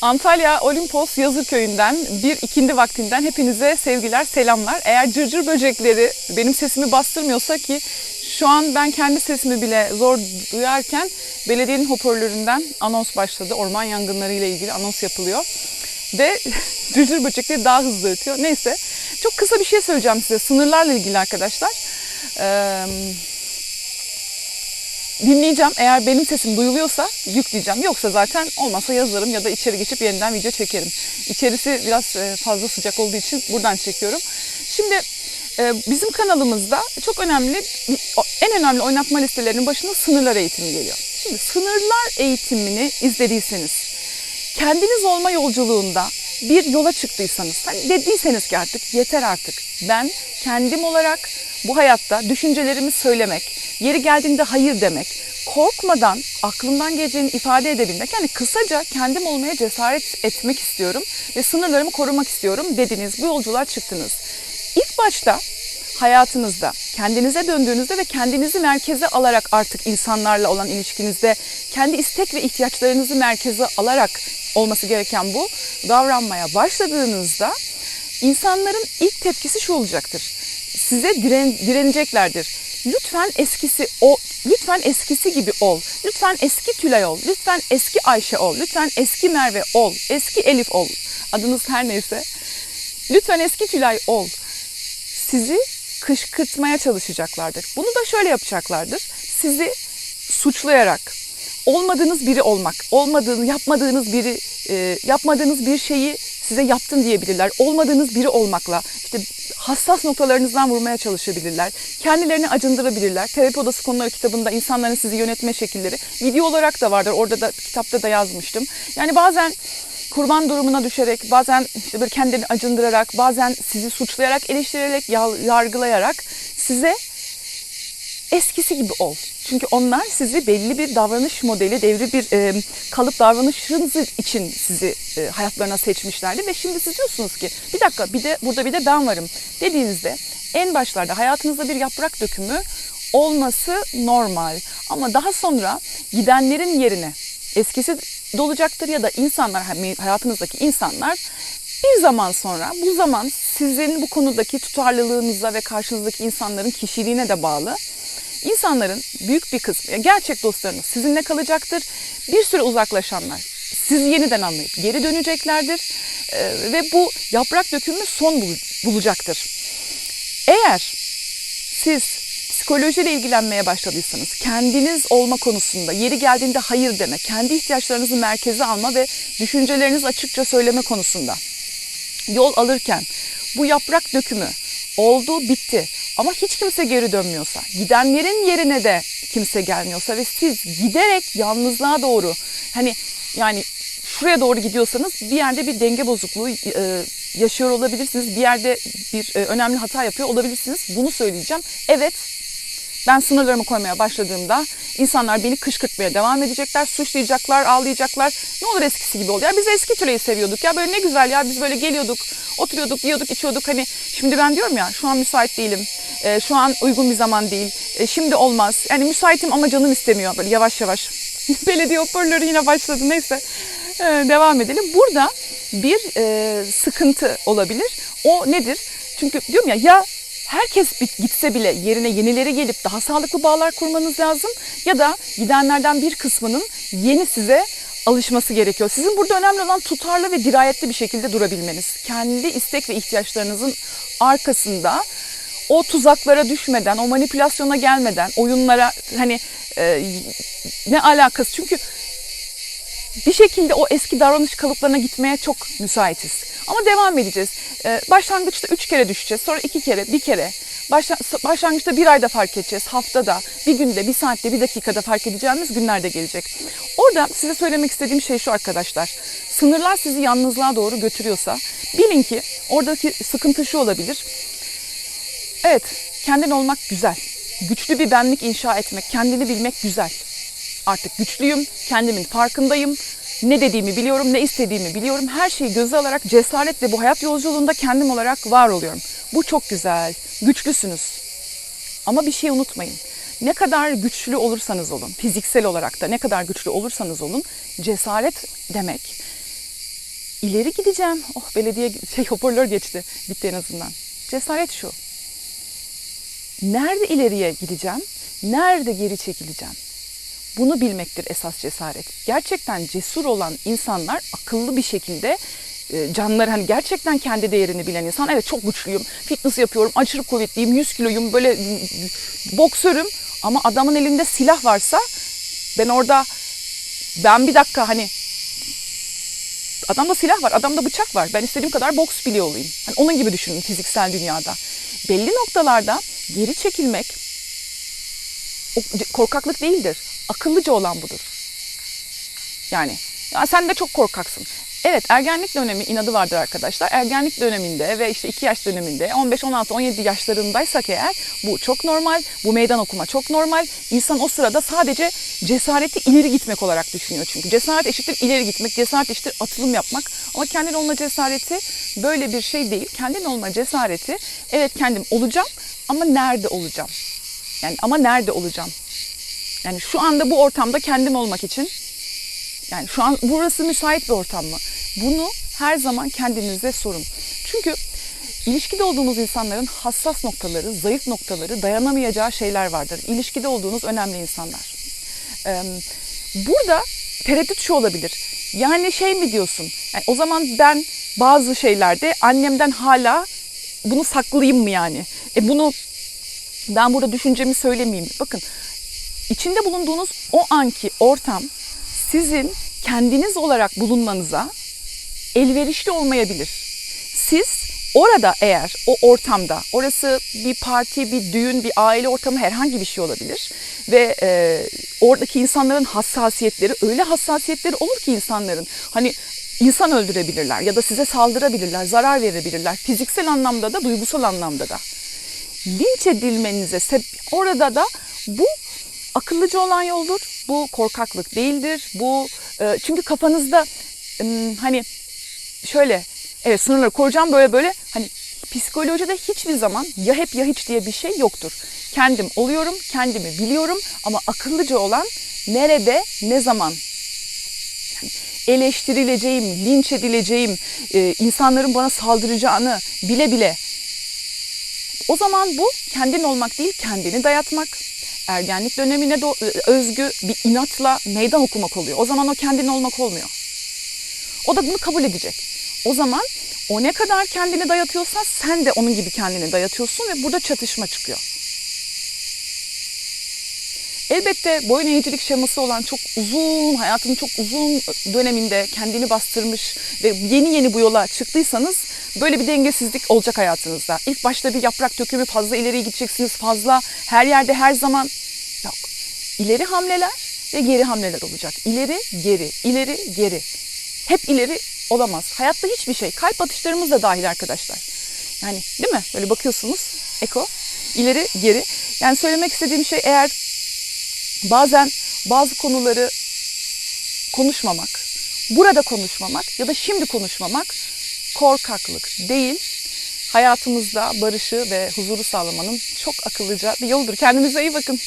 Antalya Olimpos Yazırköy'ünden bir ikindi vaktinden hepinize sevgiler, selamlar. Eğer cırcır böcekleri benim sesimi bastırmıyorsa ki şu an ben kendi sesimi bile zor duyarken belediyenin hoparlöründen anons başladı. Orman yangınları ile ilgili anons yapılıyor. Ve cırcır böcekleri daha hızlı ötüyor. Neyse çok kısa bir şey söyleyeceğim size sınırlarla ilgili arkadaşlar. Ee, dinleyeceğim. Eğer benim sesim duyuluyorsa yükleyeceğim. Yoksa zaten olmazsa yazarım ya da içeri geçip yeniden video çekerim. İçerisi biraz e, fazla sıcak olduğu için buradan çekiyorum. Şimdi e, bizim kanalımızda çok önemli, en önemli oynatma listelerinin başında sınırlar eğitimi geliyor. Şimdi sınırlar eğitimini izlediyseniz, kendiniz olma yolculuğunda bir yola çıktıysanız, hani dediyseniz ki artık yeter artık. Ben kendim olarak bu hayatta düşüncelerimi söylemek, yeri geldiğinde hayır demek, korkmadan aklımdan geleceğini ifade edebilmek. Yani kısaca kendim olmaya cesaret etmek istiyorum ve sınırlarımı korumak istiyorum dediniz. Bu yolculuğa çıktınız. İlk başta hayatınızda kendinize döndüğünüzde ve kendinizi merkeze alarak artık insanlarla olan ilişkinizde kendi istek ve ihtiyaçlarınızı merkeze alarak olması gereken bu davranmaya başladığınızda insanların ilk tepkisi şu olacaktır. Size diren, direneceklerdir. Lütfen eskisi o lütfen eskisi gibi ol. Lütfen eski Tülay ol. Lütfen eski Ayşe ol. Lütfen eski Merve ol. Eski Elif ol. Adınız her neyse. Lütfen eski Tülay ol. Sizi kışkırtmaya çalışacaklardır. Bunu da şöyle yapacaklardır. Sizi suçlayarak, olmadığınız biri olmak, olmadığını, yapmadığınız biri, e, yapmadığınız bir şeyi size yaptın diyebilirler. Olmadığınız biri olmakla işte hassas noktalarınızdan vurmaya çalışabilirler. Kendilerini acındırabilirler. Terapi Odası Konuları kitabında insanların sizi yönetme şekilleri video olarak da vardır. Orada da kitapta da yazmıştım. Yani bazen kurban durumuna düşerek, bazen işte böyle kendini acındırarak, bazen sizi suçlayarak, eleştirerek, yargılayarak size eskisi gibi ol. Çünkü onlar sizi belli bir davranış modeli, devri bir e, kalıp davranışınız için sizi e, hayatlarına seçmişlerdi ve şimdi siz diyorsunuz ki bir dakika bir de burada bir de ben varım dediğinizde en başlarda hayatınızda bir yaprak dökümü olması normal. Ama daha sonra gidenlerin yerine eskisi dolacaktır ya da insanlar hayatınızdaki insanlar bir zaman sonra bu zaman sizin bu konudaki tutarlılığınıza ve karşınızdaki insanların kişiliğine de bağlı. İnsanların büyük bir kısmı, gerçek dostlarınız sizinle kalacaktır. Bir süre uzaklaşanlar sizi yeniden anlayıp geri döneceklerdir. Ee, ve bu yaprak dökümü son bulacaktır. Eğer siz psikolojiyle ilgilenmeye başladıysanız, kendiniz olma konusunda yeri geldiğinde hayır deme, kendi ihtiyaçlarınızı merkeze alma ve düşüncelerinizi açıkça söyleme konusunda yol alırken bu yaprak dökümü oldu bitti ama hiç kimse geri dönmüyorsa, gidenlerin yerine de kimse gelmiyorsa ve siz giderek yalnızlığa doğru hani yani şuraya doğru gidiyorsanız bir yerde bir denge bozukluğu e, yaşıyor olabilirsiniz. Bir yerde bir e, önemli hata yapıyor olabilirsiniz. Bunu söyleyeceğim. Evet ben sınırlarımı koymaya başladığımda insanlar beni kışkırtmaya devam edecekler, suçlayacaklar, ağlayacaklar. Ne olur eskisi gibi ol. Ya biz eski türeyi seviyorduk ya böyle ne güzel ya biz böyle geliyorduk, oturuyorduk, yiyorduk, içiyorduk. Hani şimdi ben diyorum ya şu an müsait değilim, e, şu an uygun bir zaman değil, e, şimdi olmaz. Yani müsaitim ama canım istemiyor böyle yavaş yavaş. Belediye hoparlörü yine başladı neyse e, devam edelim. Burada bir e, sıkıntı olabilir. O nedir? Çünkü diyorum ya ya herkes gitse bile yerine yenileri gelip daha sağlıklı bağlar kurmanız lazım ya da gidenlerden bir kısmının yeni size alışması gerekiyor. Sizin burada önemli olan tutarlı ve dirayetli bir şekilde durabilmeniz. Kendi istek ve ihtiyaçlarınızın arkasında o tuzaklara düşmeden, o manipülasyona gelmeden, oyunlara hani e, ne alakası? Çünkü bir şekilde o eski davranış kalıplarına gitmeye çok müsaitiz. Ama devam edeceğiz. Ee, başlangıçta üç kere düşeceğiz, sonra iki kere, bir kere. Başla, başlangıçta bir ayda fark edeceğiz, haftada, bir günde, bir saatte, bir dakikada fark edeceğimiz günlerde gelecek. Orada size söylemek istediğim şey şu arkadaşlar. Sınırlar sizi yalnızlığa doğru götürüyorsa bilin ki oradaki sıkıntı şu olabilir. Evet, kendin olmak güzel. Güçlü bir benlik inşa etmek, kendini bilmek güzel. Artık güçlüyüm, kendimin farkındayım. Ne dediğimi biliyorum, ne istediğimi biliyorum. Her şeyi göze alarak cesaretle bu hayat yolculuğunda kendim olarak var oluyorum. Bu çok güzel. Güçlüsünüz. Ama bir şey unutmayın. Ne kadar güçlü olursanız olun, fiziksel olarak da ne kadar güçlü olursanız olun, cesaret demek ileri gideceğim. Oh belediye şey hoparlör geçti. Bitti en azından. Cesaret şu. Nerede ileriye gideceğim? Nerede geri çekileceğim? Bunu bilmektir esas cesaret. Gerçekten cesur olan insanlar akıllı bir şekilde e, canları hani gerçekten kendi değerini bilen insan. Evet çok güçlüyüm, fitness yapıyorum, aşırı kuvvetliyim, 100 kiloyum, böyle boksörüm. Ama adamın elinde silah varsa ben orada ben bir dakika hani adamda silah var, adamda bıçak var. Ben istediğim kadar boks biliyor olayım. Hani onun gibi düşünün fiziksel dünyada. Belli noktalarda geri çekilmek korkaklık değildir. Akıllıca olan budur. Yani ya sen de çok korkaksın. Evet ergenlik dönemi inadı vardır arkadaşlar. Ergenlik döneminde ve işte 2 yaş döneminde 15, 16, 17 yaşlarındaysak eğer bu çok normal. Bu meydan okuma çok normal. İnsan o sırada sadece cesareti ileri gitmek olarak düşünüyor çünkü. Cesaret eşittir ileri gitmek, cesaret eşittir atılım yapmak. Ama kendin olma cesareti böyle bir şey değil. Kendin olma cesareti evet kendim olacağım ama nerede olacağım? Yani ama nerede olacağım? Yani şu anda bu ortamda kendim olmak için yani şu an burası müsait bir ortam mı? Bunu her zaman kendinize sorun. Çünkü ilişkide olduğumuz insanların hassas noktaları, zayıf noktaları, dayanamayacağı şeyler vardır. İlişkide olduğunuz önemli insanlar. Burada tereddüt şu olabilir. Yani şey mi diyorsun? Yani o zaman ben bazı şeylerde annemden hala bunu saklayayım mı yani? E bunu ben burada düşüncemi söylemeyeyim. Bakın içinde bulunduğunuz o anki ortam sizin kendiniz olarak bulunmanıza elverişli olmayabilir. Siz orada eğer o ortamda, orası bir parti, bir düğün, bir aile ortamı herhangi bir şey olabilir ve e, oradaki insanların hassasiyetleri öyle hassasiyetleri olur ki insanların hani insan öldürebilirler ya da size saldırabilirler, zarar verebilirler. Fiziksel anlamda da, duygusal anlamda da. Linç edilmenize seb- orada da bu akıllıca olan yoldur. Bu korkaklık değildir. Bu e, çünkü kafanızda ım, hani şöyle evet sınırları koruyacağım böyle böyle hani psikolojide hiçbir zaman ya hep ya hiç diye bir şey yoktur. Kendim oluyorum, kendimi biliyorum ama akıllıca olan nerede, ne zaman eleştirileceğim, linç edileceğim, e, insanların bana saldıracağını bile bile o zaman bu kendin olmak değil, kendini dayatmak. Ergenlik dönemine do- özgü bir inatla meydan okumak oluyor. O zaman o kendin olmak olmuyor. O da bunu kabul edecek. O zaman o ne kadar kendini dayatıyorsa sen de onun gibi kendini dayatıyorsun ve burada çatışma çıkıyor. Elbette boyun eğicilik şeması olan çok uzun, hayatının çok uzun döneminde kendini bastırmış ve yeni yeni bu yola çıktıysanız böyle bir dengesizlik olacak hayatınızda. İlk başta bir yaprak dökümü fazla ileriye gideceksiniz, fazla her yerde her zaman yok. İleri hamleler ve geri hamleler olacak. İleri, geri, ileri, geri. Hep ileri olamaz. Hayatta hiçbir şey, kalp atışlarımız da dahil arkadaşlar. Yani değil mi? Böyle bakıyorsunuz, eko, ileri, geri. Yani söylemek istediğim şey eğer bazen bazı konuları konuşmamak, burada konuşmamak ya da şimdi konuşmamak korkaklık değil, hayatımızda barışı ve huzuru sağlamanın çok akıllıca bir yoldur. Kendinize iyi bakın.